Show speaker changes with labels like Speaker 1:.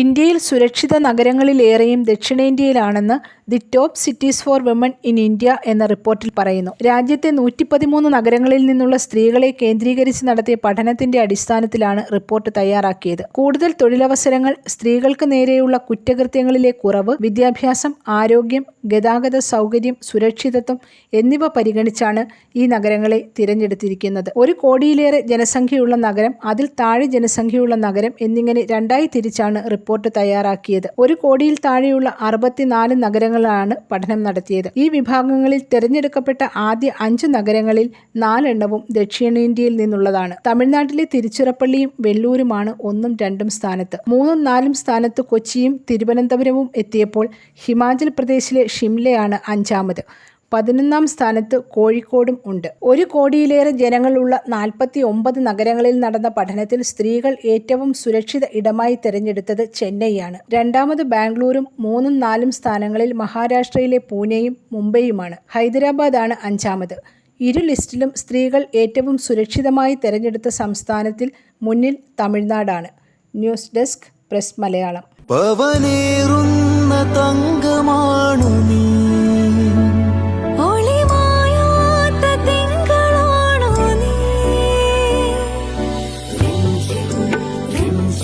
Speaker 1: ഇന്ത്യയിൽ സുരക്ഷിത നഗരങ്ങളിലേറെയും ദക്ഷിണേന്ത്യയിലാണെന്ന് the top cities for women in India എന്ന റിപ്പോർട്ടിൽ പറയുന്നു. രാജ്യത്തെ നൂറ്റിപ്പതിമൂന്ന് നഗരങ്ങളിൽ നിന്നുള്ള സ്ത്രീകളെ കേന്ദ്രീകരിച്ച് നടത്തിയ പഠനത്തിന്റെ അടിസ്ഥാനത്തിലാണ് റിപ്പോർട്ട് തയ്യാറാക്കിയത്. കൂടുതൽ തൊഴിലവസരങ്ങൾ സ്ത്രീകൾക്ക് നേരെയുള്ള കുറ്റകൃത്യങ്ങളിലെ കുറവ് വിദ്യാഭ്യാസം ആരോഗ്യം ഗതാഗത സൗകര്യം സുരക്ഷിതത്വം എന്നിവ പരിഗണിച്ചാണ് ഈ നഗരങ്ങളെ തിരഞ്ഞെടുത്തിരിക്കുന്നത്. ഒരു കോടിയിലേറെ ജനസംഖ്യയുള്ള നഗരം അതിൽ താഴെ ജനസംഖ്യയുള്ള നഗരം എന്നിങ്ങനെ രണ്ടായി തിരിച്ചാണ് റിപ്പോർട്ട് തയ്യാറാക്കിയത്. ഒരു കോടിയിൽ താഴെയുള്ള അറുപത്തിനാല് നഗരങ്ങളാണ് പഠനം നടത്തിയത്. ഈ വിഭാഗങ്ങളിൽ തിരഞ്ഞെടുക്കപ്പെട്ട ആദ്യ അഞ്ച് നഗരങ്ങളിൽ നാലെണ്ണവും ദക്ഷിണേന്ത്യയിൽ നിന്നുള്ളതാണ്. തമിഴ്നാട്ടിലെ തിരുച്ചിറപ്പള്ളിയും വെള്ളൂരുമാണ് ഒന്നും രണ്ടും സ്ഥാനത്ത്. മൂന്നും നാലും സ്ഥാനത്ത് കൊച്ചിയും തിരുവനന്തപുരവും എത്തിയപ്പോൾ ഹിമാചൽ പ്രദേശിലെ ഷിംലയാണ് അഞ്ചാമത്. പതിനൊന്നാം സ്ഥാനത്ത് കോഴിക്കോടും ഉണ്ട്. ഒരു കോടിയിലേറെ ജനങ്ങളുള്ള നാൽപ്പത്തി ഒമ്പത് നഗരങ്ങളിൽ നടന്ന പഠനത്തിൽ സ്ത്രീകൾ ഏറ്റവും സുരക്ഷിത ഇടമായി തിരഞ്ഞെടുത്തത് ചെന്നൈയാണ്. രണ്ടാമത് ബാംഗ്ലൂരും മൂന്നും നാലും സ്ഥാനങ്ങളിൽ മഹാരാഷ്ട്രയിലെ പൂനെയും മുംബൈയുമാണ്. ഹൈദരാബാദാണ് അഞ്ചാമത്. ഇരു ലിസ്റ്റിലും സ്ത്രീകൾ ഏറ്റവും സുരക്ഷിതമായി തിരഞ്ഞെടുത്ത സംസ്ഥാനത്തിൽ മുന്നിൽ തമിഴ്നാടാണ്. News desk press Malayalam.